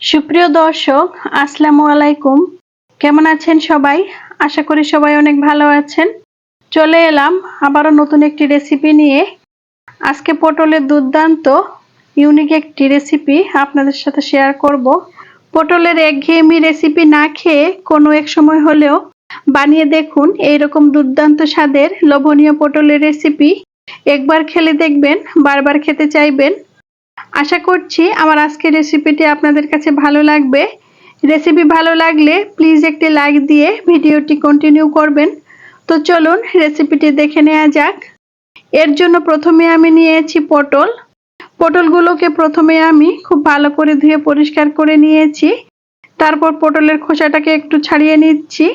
সুপ্রিয় দর্শক, আসসালামু আলাইকুম। কেমন আছেন সবাই? আশা করি সবাই অনেক ভালো আছেন। চলে এলাম আবারও নতুন একটি রেসিপি নিয়ে। আজকে পটলের দুর্দান্ত ইউনিক একটি রেসিপি আপনাদের সাথে শেয়ার করব। পটলের একঘেয়েমি রেসিপি না খেয়ে কোনো এক সময় হলেও বানিয়ে দেখুন এইরকম দুর্দান্ত স্বাদের লোভনীয় পটলের রেসিপি একবার খেলে দেখবেন, বারবার খেতে চাইবেন। আশা করছি আমার আজকের রেসিপিটি আপনাদের কাছে ভালো লাগবে। রেসিপি ভালো লাগলে প্লিজ একটি লাইক দিয়ে ভিডিওটি কন্টিনিউ করবেন। তো চলুন রেসিপিটি দেখে নেওয়া যাক। এর জন্য প্রথমে আমি নিয়েছি পটল। পটলগুলোকে প্রথমে আমি খুব ভালো করে ধুয়ে পরিষ্কার করে নিয়েছি। তারপর পটলের খোসাটাকে একটু ছাড়িয়ে নিচ্ছি।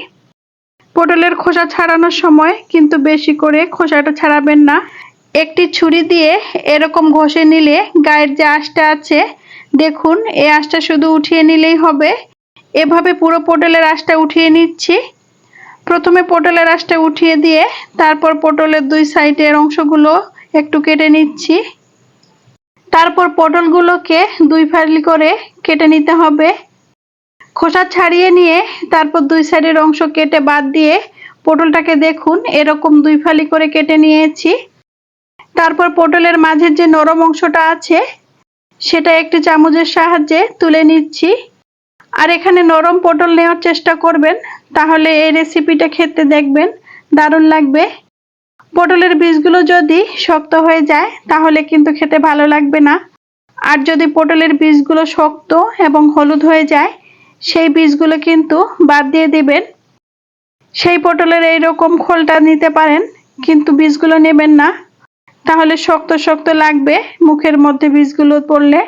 পটলের খোসা ছাড়ানোর সময় কিন্তু বেশি করে খোসাটা ছাড়াবেন না। একটি ছুরি দিয়ে এরকম ঘষে নিলে গায়ের যে আঁশটা আছে, দেখুন, এই আঁশটা শুধু উঠিয়ে নিলেই হবে। এভাবে পুরো পটলের আঁশটা উঠিয়ে নিচ্ছি। প্রথমে পটলের আঁশটা উঠিয়ে দিয়ে তারপর পটলের দুই সাইডের অংশগুলো একটু কেটে নিচ্ছি। তারপর পটলগুলোকে দুই ফালি করে কেটে নিতে হবে। খোসা ছাড়িয়ে নিয়ে তারপর দুই সাইডের অংশ কেটে বাদ দিয়ে পটলটাকে দেখুন, এরকম দুই ফালি করে কেটে নিয়েছি। তারপর পটলের মাঝের যে নরম অংশটা আছে, সেটা একটি চামচের সাহায্যে তুলে নিচ্ছি। আর এখানে নরম পটল নেওয়ার চেষ্টা করবেন, তাহলে এই রেসিপিটা খেতে দেখবেন, দারুণ লাগবে। পটলের বীজগুলো যদি শক্ত হয়ে যায়, তাহলে কিন্তু খেতে ভালো লাগবে না। আর যদি পটলের বীজগুলো শক্ত এবং হলুদ হয়ে যায়, সেই বীজগুলো কিন্তু বাদ দিয়ে দিবেন। সেই পটলের এইরকম খোলটা নিতে পারেন, কিন্তু বীজগুলো নেবেন না। তাহলে শক্ত শক্ত লাগবে, মুখের মধ্যে বীজগুলো পড়লে।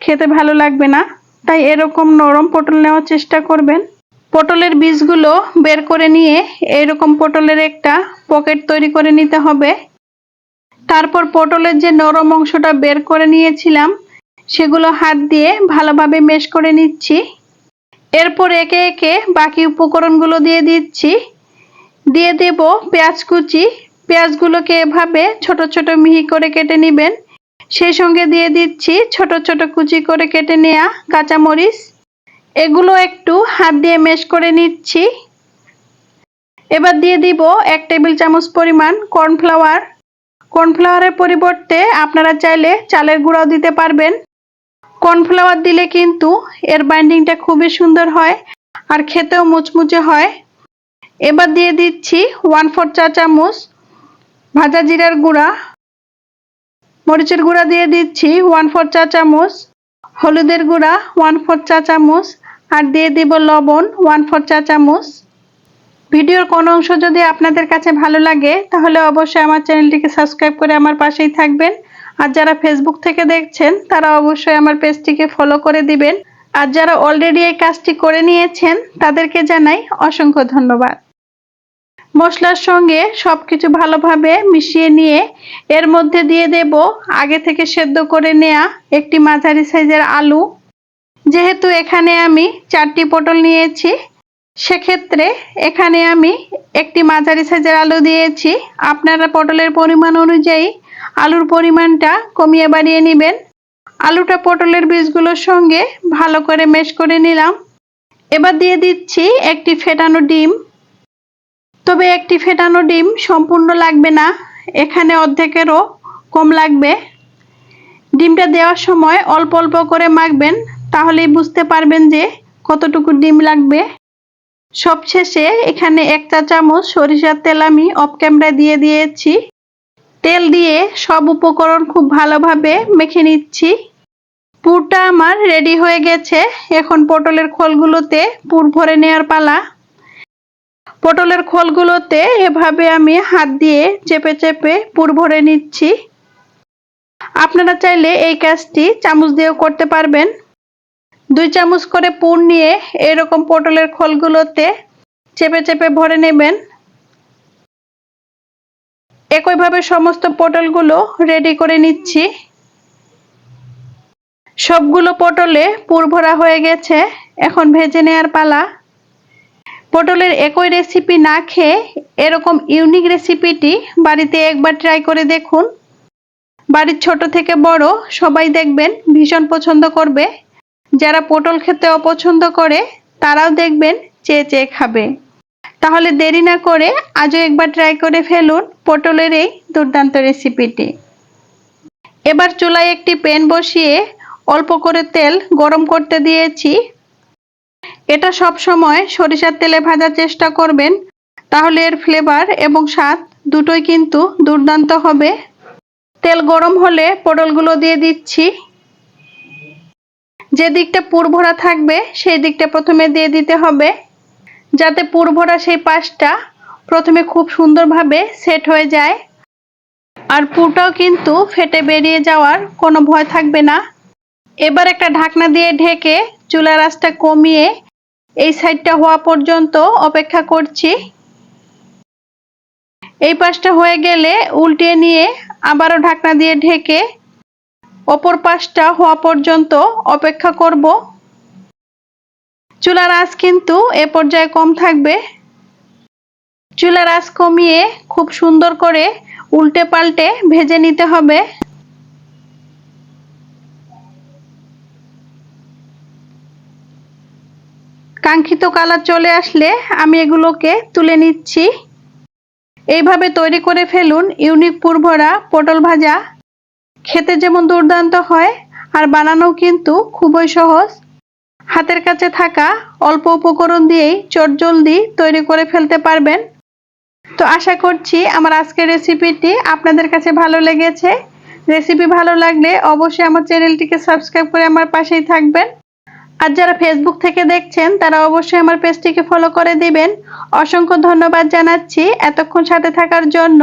খেতে ভালো লাগবে না, তাই এরকম নরম পটল নেওয়ার চেষ্টা করবেন। পটলের বীজগুলো বের করে নিয়ে এরকম পটলের একটা পকেট তৈরি করে নিতে হবে। তারপর পটলের যে নরম অংশটা বের করে নিয়েছিলাম, সেগুলো হাত দিয়ে ভালোভাবে মেশ করে নিচ্ছি। এরপর একে একে বাকি উপকরণগুলো দিয়ে দিচ্ছি। দিয়ে দেব পেঁয়াজ কুচি পেঁয়াজগুলোকে এভাবে ছোট ছোট মিহি করে কেটে নেবেন। সেই সঙ্গে দিয়ে দিচ্ছি ছোট ছোট কুচি করে কেটে নেওয়া কাঁচামরিচ। এগুলো একটু হাত দিয়ে মেশ করে নিচ্ছি। এবার দিয়ে দিব এক টেবিল চামচ পরিমাণ কর্নফ্লাওয়ার। কর্নফ্লাওয়ারের পরিবর্তে আপনারা চাইলে চালের গুঁড়াও দিতে পারবেন। কর্নফ্লাওয়ার দিলে কিন্তু এর বাইন্ডিংটা খুবই সুন্দর হয় আর খেতেও মুচমুচে হয়। এবার দিয়ে দিচ্ছি ওয়ান ফোর চা চামচ ভাজা জিরার গুঁড়া। মরিচের গুঁড়া দিয়ে দিচ্ছি ওয়ান ফোর চা চামচ। হলুদের গুঁড়া ওয়ান ফোর চা চামচ। আর দিয়ে দিব লবণ ওয়ান ফোর চা চামচ। ভিডিওর কোনো অংশ যদি আপনাদের কাছে ভালো লাগে, তাহলে অবশ্যই আমার চ্যানেলটিকে সাবস্ক্রাইব করে আমার পাশেই থাকবেন। আর যারা ফেসবুক থেকে দেখছেন, তারা অবশ্যই আমার পেজটিকে ফলো করে দিবেন। আর যারা অলরেডি এই কাজটি করে নিয়েছেন, তাদেরকে জানাই অসংখ্য ধন্যবাদ। মশলার সঙ্গে সবকিছু ভালোভাবে মিশিয়ে নিয়ে এর মধ্যে দিয়ে দেব আগে থেকে সেদ্ধ করে নেয়া একটি মাঝারি সাইজের আলু। যেহেতু এখানে আমি চারটি পটল নিয়েছি, সেক্ষেত্রে এখানে আমি একটি মাঝারি সাইজের আলু দিয়েছি। আপনারা পটলের পরিমাণ অনুযায়ী আলুর পরিমাণটা কমিয়ে বাড়িয়ে নেবেন। আলুটা পটলের বীজগুলোর সঙ্গে ভালো করে মেশ করে নিলাম। এবার দিয়ে দিচ্ছি একটি ফেটানো ডিম। তবে একটি ফেটানো ডিম সম্পূর্ণ লাগবে না। এখানে অর্ধেকেরও কম লাগবে। ডিমটা দেওয়ার সময় অল্প অল্প করে মাখবেন, তাহলেই বুঝতে পারবেন যে কতটুকু ডিম লাগবে। সবশেষে এখানে এক চা চামচ সরিষার তেল আমি অফ ক্যামেরা দিয়ে দিয়েছি। তেল দিয়ে সব উপকরণ খুব ভালোভাবে মেখে নিচ্ছি। পুরটা আমার রেডি হয়ে গেছে। এখন পটলের খোলগুলোতে পুর ভরে নেওয়ার পালা। পটলের খোলগুলোতে এভাবে আমি হাত দিয়ে চেপে চেপে পুর ভরে নিচ্ছি। আপনারা চাইলে এই কাজটি চামচ দিয়েও করতে পারবেন। দুই চামচ করে পুর নিয়ে এরকম পটলের খোলগুলোতে চেপে চেপে ভরে নেবেন। একইভাবে সমস্ত পটলগুলো রেডি করে নিচ্ছি। সবগুলো পটলে পুর ভরা হয়ে গেছে। এখন ভেজে নেওয়ার পালা। পটলের একই রেসিপি না খেয়ে এরকম ইউনিক রেসিপিটি বাড়িতে একবার ট্রাই করে দেখুন। বাড়ির ছোট থেকে বড় সবাই দেখবেন ভীষণ পছন্দ করবে। যারা পটল খেতে অপছন্দ করে, তারাও দেখবেন চেয়ে চেয়ে খাবে। তাহলে দেরি না করে আজও একবার ট্রাই করে ফেলুন পটলের এই দুর্দান্ত রেসিপিটি এবার চুলায় একটি প্যান বসিয়ে অল্প করে তেল গরম করতে দিয়েছি। এটা সব সময় সরিষার তেলে ভাজার চেষ্টা করবেন, তাহলে এর ফ্লেভার এবং স্বাদ দুটোই কিন্তু দুর্দান্ত হবে। তেল গরম হলে পটলগুলো দিয়ে দিচ্ছি। যে দিকটা পুর পুরভরা থাকবে, সেই দিকটা প্রথমে দিয়ে দিতে হবে, যাতে পুর পুরভরা সেই পাশটা প্রথমে খুব সুন্দরভাবে সেট হয়ে যায়। আর পুরটাও কিন্তু ফেটে বেরিয়ে যাওয়ার কোনো ভয় থাকবে না। এবার একটা ঢাকনা দিয়ে ঢেকে চুলার আঁচটা কমিয়ে এই সাইডটা হওয়া পর্যন্ত অপেক্ষা করছি। এই পাশটা হয়ে গেলে উল্টিয়ে নিয়ে আবারও ঢাকনা দিয়ে ঢেকে অপর পাশটা হওয়া পর্যন্ত অপেক্ষা করব। চুলার আঁচ কিন্তু এ পর্যায়ে কম থাকবে। চুলার আঁচ কমিয়ে খুব সুন্দর করে উল্টে পাল্টে ভেজে নিতে হবে। কাঙ্ক্ষিত কালার চলে আসলে আমি এগুলোকে তুলে নিচ্ছি। এইভাবে তৈরি করে ফেলুন ইউনিক পুরভরা পটল ভাজা। খেতে যেমন দুর্দান্ত হয়, আর বানানো কিন্তু খুবই সহজ। হাতের কাছে থাকা অল্প উপকরণ দিয়েই চটজলদি তৈরি করে ফেলতে পারবেন। তো আশা করছি আমার আজকের রেসিপিটি আপনাদের কাছে ভালো লেগেছে। রেসিপি ভালো লাগলে অবশ্যই আমার চ্যানেলটিকে সাবস্ক্রাইব করে আমার পাশেই থাকবেন। আর যারা ফেসবুক থেকে দেখছেন, তারা অবশ্যই আমার পেজটিকে ফলো করে দিবেন। অসংখ্য ধন্যবাদ জানাচ্ছি। এতক্ষণ সাথে থাকার জন্য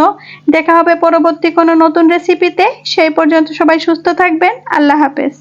দেখা হবে পরবর্তী কোনো নতুন রেসিপিতে সেই পর্যন্ত সবাই সুস্থ থাকবেন। আল্লাহ হাফেজ।